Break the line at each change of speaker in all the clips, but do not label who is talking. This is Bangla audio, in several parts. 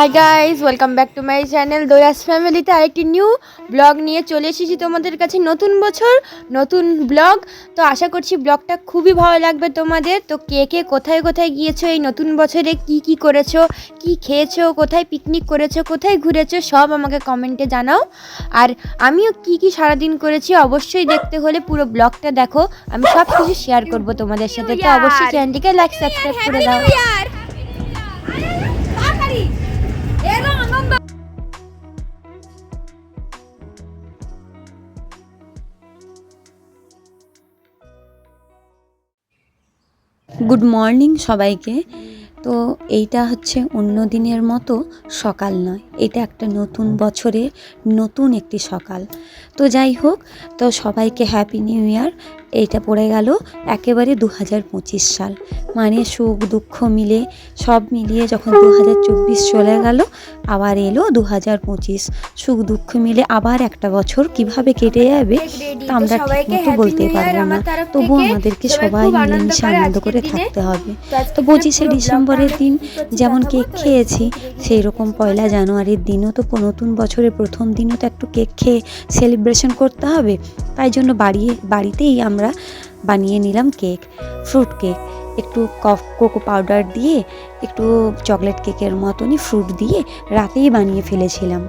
Hi guys welcome back to my channel দয়াস ফ্যামিলিতে আরেকটি নিউ ব্লগ নিয়ে চলে এসেছি তোমাদের কাছে নতুন বছর নতুন ব্লগ তো আশা করছি ব্লগটা খুবই ভালো লাগবে তোমাদের। তো কে কে কোথায় কোথায় গিয়েছো এই নতুন বছরে কি কি করেছ কি খেয়েছো কোথায় পিকনিক করেছ কোথায় ঘুরেছো সব আমাকে কমেন্টে জানাও। আর আমিও কি কি সারাদিন করেছি অবশ্যই দেখতে হলে পুরো ব্লগটা দেখো। আমি সব কিছু শেয়ার করব তোমাদের সাথে। তো অবশ্যই চ্যানেলটিকে লাইক সাবস্ক্রাইব করে দাও।
গুড মর্নিং সবাইকে। তো এইটা হচ্ছে অন্য দিনের মতো সকাল নয়, এটা একটা নতুন বছরে নতুন একটি সকাল। তো যাই হোক, তো সবাইকে হ্যাপি নিউ ইয়ার এইটা পড়ে গেল একেবারে দু হাজার পঁচিশ সাল। মানে সুখ দুঃখ মিলে সব মিলিয়ে যখন দু হাজার চব্বিশ চলে গেল আবার এলো দু হাজার পঁচিশ। সুখ দুঃখ মিলে আবার একটা বছর কীভাবে কেটে যাবে তা আমরা ঠিকমতো বলতে পারব না। তবু আমাদেরকে সবাই মিলেমিশে আনন্দ করে থাকতে হবে। তো পঁচিশে ডিসেম্বরের দিন যেমন কেক খেয়েছি সেই রকম পয়লা জানুয়ারির দিনও তো নতুন বছরের প্রথম দিনও তো একটু কেক খেয়ে সেলিব্রেশন করতে হবে। তাই জন্য বাড়ি বাড়িতেই আমরা বানিয়ে নিলাম কেক ফ্রুট কেক একটু কফ কোকো পাউডার দিয়ে একটু চকলেট কেকের মতনই ফ্রুট দিয়ে রাতেই বানিয়ে ফেলেছিলাম।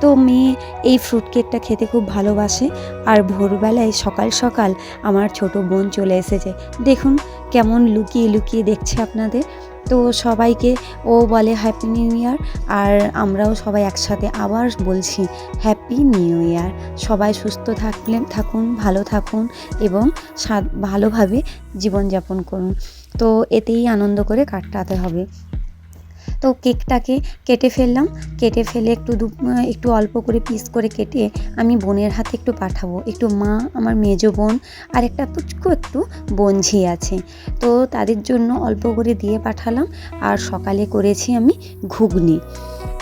তো মেয়ে এই ফ্রুট কেকটা খেতে খুব ভালোবাসে। আর ভোরবেলায় সকাল সকাল আমার ছোট বোন চলে এসেছে। দেখুন কেমন লুকিয়ে লুকিয়ে দেখছে আপনাদের। তো সবাইকে ও বলে হ্যাপি নিউ ইয়ার আর আমরাও সবাই একসাথে আবার বলছি হ্যাপি নিউ ইয়ার সবাই সুস্থ থাকলে থাকুন, ভালো থাকুন এবং ভালোভাবে জীবনযাপন করুন। তো এতেই আনন্দ করে কাটাতে হবে। তো কেকটাকে কেটে ফেললাম। কেটে ফেলে একটু একটু অল্প করে পিস করে কেটে আমি বোনের হাতে একটু পাঠাবো। একটু মা, আমার মেজ বোন আর একটা পুচকু একটু বঞ্ঝি আছে। তো তাদের জন্য অল্প করে দিয়ে পাঠালাম। আর সকালে করেছি আমি ঘুগনি।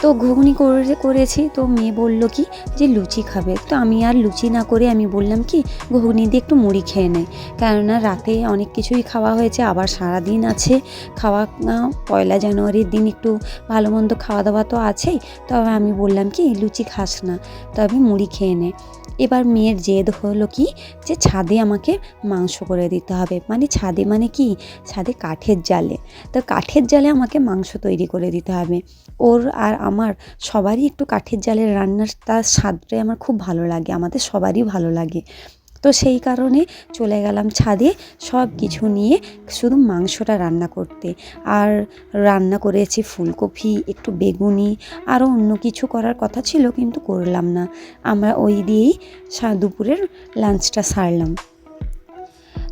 তো ঘুগনি করে করেছি, তো মেয়ে বলল কি যে লুচি খাবে। তো আমি আর লুচি না করে আমি বললাম কি ঘুগনি দিয়ে একটু মুড়ি খেয়ে নেয় কেননা রাতে অনেক কিছুই খাওয়া হয়েছে, আবার সারা দিন আছে। খাওয়া পয়লা জানুয়ারির দিন একটু ভালো মন্দ খাওয়া দাওয়া তো আছেই। তবে আমি বললাম কি লুচি খাস না, তবে মুড়ি খেয়ে নে। এবার মেয়ের জেদ হলো কি? যে ছাদে আমাকে মাংস করে দিতে হবে। মানে ছাদে মানে কি? ছাদে কাঠের জালে। তো কাঠের জালে আমাকে মাংস তৈরি করে দিতে হবে। ওর আর আমার সবারই একটু কাঠের জালের রান্নার তার স্বাদটাই আমার খুব ভালো লাগে। আমাদের সবারই ভালো লাগে। তো সেই কারণে চলে গেলাম ছাদে সব কিছু নিয়ে শুধু মাংসটা রান্না করতে। আর রান্না করেছি ফুলকপি, একটু বেগুনি আরও অন্য কিছু করার কথা ছিল কিন্তু করলাম না। আমরা ওই দিয়েই দুপুরের লাঞ্চটা সারলাম।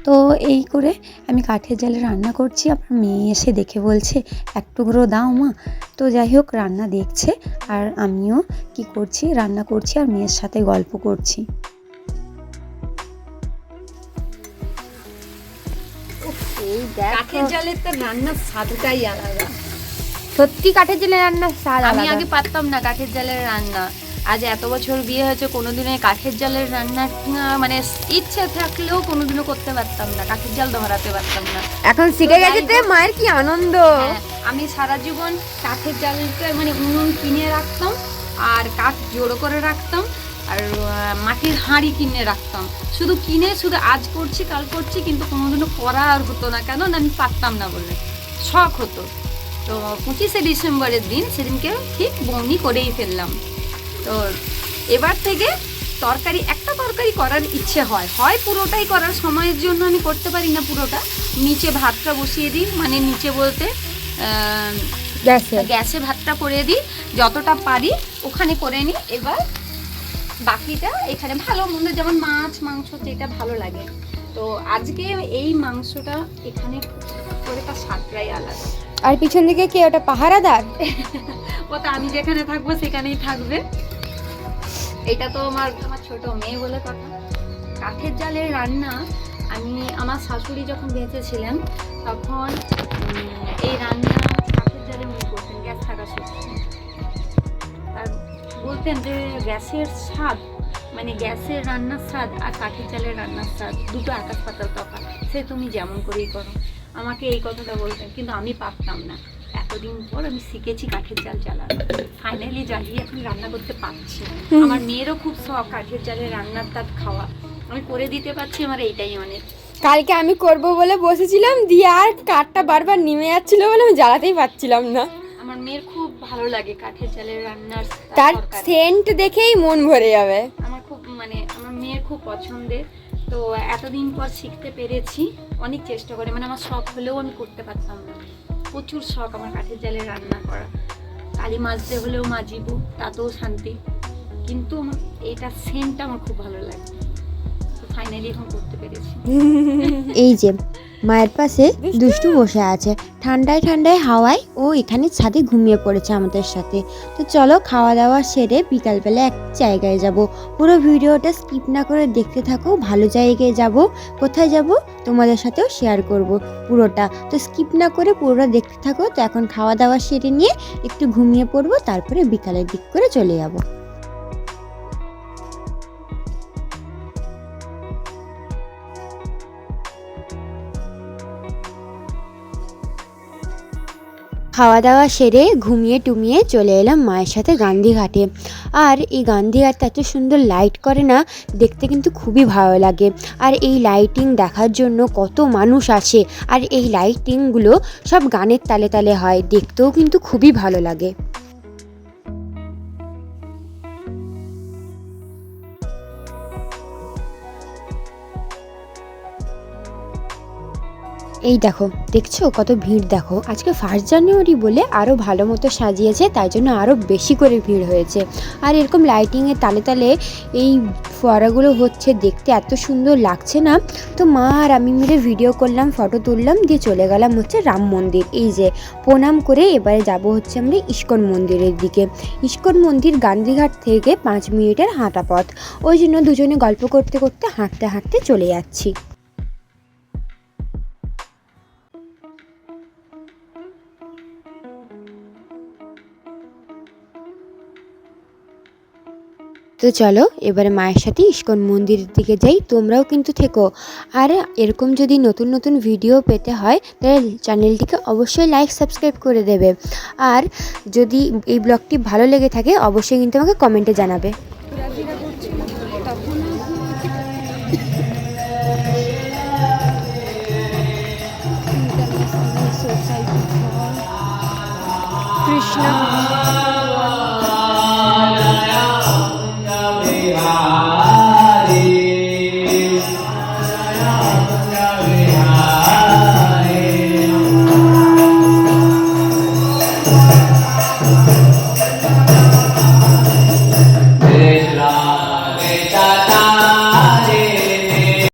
তো এই করে আমি কাঠের জালে রান্না করছি। আমার মেয়ে এসে দেখে বলছে, এক টুকরো দাও মা। তো যাই হোক, রান্না দেখছে। আর আমিও কি করছি, রান্না করছি আর মেয়ের সাথে গল্প করছি।
কাঠের জালের তো রান্নার স্বাদটাই আলাদা।
সত্যি কাঠের জেলে রান্নার স্বাদ
আমি আগে পারতাম না কাঠের জালের রান্না। আজ এত বছর বিয়ে হয়েছে কোনোদিনে কাঠের জালের রান্নার আহ, মানে ইচ্ছে থাকলেও কোনোদিনও করতে পারতাম না কাঠের জাল ধরাতে পারতাম না।
এখন শিখে গেছে মায়ের কি আনন্দ?
হ্যাঁ, আমি সারা জীবন কাঠের জালকে মানে উনুন কিনে রাখতাম আর কাঠ জোড়ো করে রাখতাম। আর মাটির হাঁড়ি কিনে রাখতাম। শুধু কিনে শুধু আজ করছি কাল করছি কিন্তু কোনোদিনও করা আর হতো না। কেন? না আমি পারতাম না বলে। শখ হতো। তো পঁচিশে ডিসেম্বরের দিন সেদিনকে ঠিক বৌনি করেই ফেললাম। তো এবার থেকে তরকারি একটা তরকারি করার ইচ্ছে হয়। হয় পুরোটাই করার সময়ের জন্য আমি করতে পারি না পুরোটা। নিচে ভাতটা বসিয়ে দিই মানে নিচে বলতে
গেছে
গ্যাসে ভাতটা করে দিই যতটা পারি ওখানে করে নিই। এবার বাকিটা এখানে ভালো মন্দ যেমন মাছ মাংস যেটা ভালো লাগে। তো আজকে এই মাংসটা এখানে করে তার স্বাদটাই আলাদা।
আর পিছন দিকে কে ওটা পাহারাদার?
ও তো আমি যেখানে থাকব সেখানেই থাকবে। এটা তো আমার আমার ছোট মেয়ে বলে কথা। কাঠের জালের রান্না আমি আমার শাশুড়ি যখন বেঁচে ছিলেন তখন এই রান্না কাঠের জালে উনি করতেন গ্যাস থাকা আর বলতেন যে গ্যাসের স্বাদ মানে গ্যাসের রান্নার স্বাদ আর কাঠের জালের রান্নার স্বাদ দুটো আকাশ পাতাল তফাৎ সে তুমি যেমন করেই করো। আমাকে এই কথাটা বলতেন কিন্তু আমি পারতাম না। এতদিন পর আমি শিখেছি কাঠের জাল জ্বালানো ফাইনালি জ্বালিয়ে এখন রান্না করতে পারছি। আমার মেয়েরও খুব শখ কাঠের জালে রান্নার তার খাওয়া। আমি করে দিতে পারছি আমার এইটাই অনেক
কালকে আমি করব বলে বসেছিলাম দিয়ে আর কাঠটা বারবার নেমে যাচ্ছিল বলে আমি জ্বালাতেই পারছিলাম না।
আমার মেয়ের খুব ভালো লাগে কাঠের জালের রান্নার
তার সেন্ট দেখেই মন ভরে যাবে।
আমার খুব মানে আমার মেয়ের খুব পছন্দের। তো এতদিন পর শিখতে পেরেছি অনেক চেষ্টা করে। মানে আমার শখ হলেও আমি করতে পারতাম না। প্রচুর শখ আমার কাঠের জালে রান্না করা। কালি মাজতে হলেও মাজিব তাতেও শান্তি। কিন্তু আমার এটা সেন্টটা আমার খুব ভালো লাগে।
এই যে, মায়ের পাশে দুষ্টু বসে আছে। ঠান্ডায় ঠান্ডায় হাওয়ায় ও এখানে ছাদে ঘুমিয়ে পড়েছে আমাদের সাথে। তো চলো খাওয়া দাওয়া সেরে বিকালবেলা এক জায়গায় যাব। পুরো ভিডিওটা স্কিপ না করে দেখতে থাকো, ভালো জায়গায় যাব, কোথায় যাব তোমাদের সাথেও শেয়ার করব পুরোটা। তো স্কিপ না করে পুরোটা দেখতে থাকো। তো এখন খাওয়া দাওয়া সেরে নিয়ে একটু ঘুমিয়ে পড়ব, তারপরে বিকালের দিক করে চলে যাব। খাওয়া দাওয়া সেরে ঘুমিয়ে টুমিয়ে চলে এলাম মায়ের সাথে গান্ধীঘাটে। আর এই গান্ধীঘাটটা এত সুন্দর লাইট করে না, দেখতে কিন্তু খুবই ভালো লাগে। আর এই লাইটিং দেখার জন্য কত মানুষ আসে, আর এই লাইটিংগুলো সব গানের তালে তালে হয়, দেখতেও কিন্তু খুবই ভালো লাগে। এই দেখো, দেখছ কত ভিড় দেখো? আজকে ফার্স্ট জানুয়ারি বলে আরও ভালো মতো সাজিয়েছে, তাই জন্য আরও বেশি করে ভিড় হয়েছে। আর এরকম লাইটিংয়ের তালে তালে এই ফোয়ারাগুলো হচ্ছে দেখতে এত সুন্দর লাগছে না? তো মা আর আমি মিলে ভিডিও করলাম ফটো তুললাম, দিয়ে চলে গেলাম হচ্ছে রাম মন্দির। এই যে, প্রণাম করে এবারে যাব হচ্ছে আমরা ইস্কন মন্দিরের দিকে। ইস্কন মন্দির গান্ধীঘাট থেকে পাঁচ মিনিটের হাঁটা পথ ওই জন্য দুজনে গল্প করতে করতে হাঁটতে হাঁটতে চলে যাচ্ছি। তো চলো, এবারে মায়ের সাথে ইস্কন মন্দিরের দিকে যাই, তোমরাও কিন্তু থেকো। আর এরকম যদি নতুন নতুন ভিডিও পেতে হয়, তাহলে চ্যানেলটিকে অবশ্যই লাইক, সাবস্ক্রাইব করে দেবে। আর যদি এই ব্লগটি ভালো লেগে থাকে, অবশ্যই কিন্তু আমাকে কমেন্টে জানাবে। কৃষ্ণ